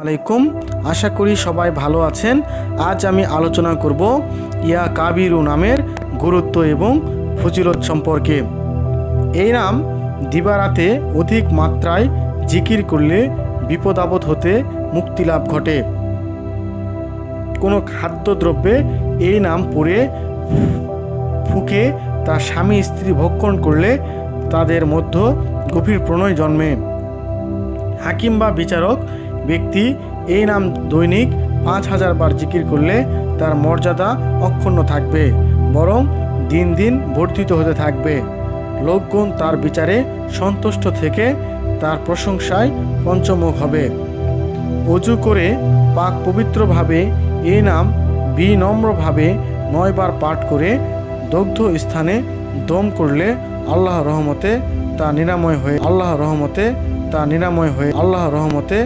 আলাইকুম, আশা করি সবাই ভালো আছেন। আজ আমি আলোচনা করব ইয়া কাবিরু নামের গুরুত্ব এবং ফজিলত সম্পর্কে। এই নাম দিবারাতে অধিক মাত্রায় জিকির করলে বিপদ আপদ হতে মুক্তি লাভ ঘটে। কোনো খাদ্যদ্রব্যে এই নাম পরে ফুকে তার স্বামী স্ত্রী ভক্ষণ করলে তাদের মধ্যে গভীর প্রণয় জন্মে। হাকিম বা বিচারক ব্যক্তি এই নাম দৈনিক পাঁচ হাজার বার জিকির করলে তার মর্যাদা অক্ষুণ্ণ থাকবে, বরং দিন দিন বর্ধিত হতে থাকবে। লোকগণ তার বিচারে সন্তুষ্ট থেকে তার প্রশংসায় পঞ্চমুখ হবে। অজু করে পাক পবিত্রভাবে এই নাম বিনম্রভাবে নয়বার পাঠ করে দগ্ধ স্থানে দম করলে আল্লাহ রহমতে তা নিরাময় হয়ে আল্লাহ রহমতে তা নিরাময় হয়ে আল্লাহ রহমতে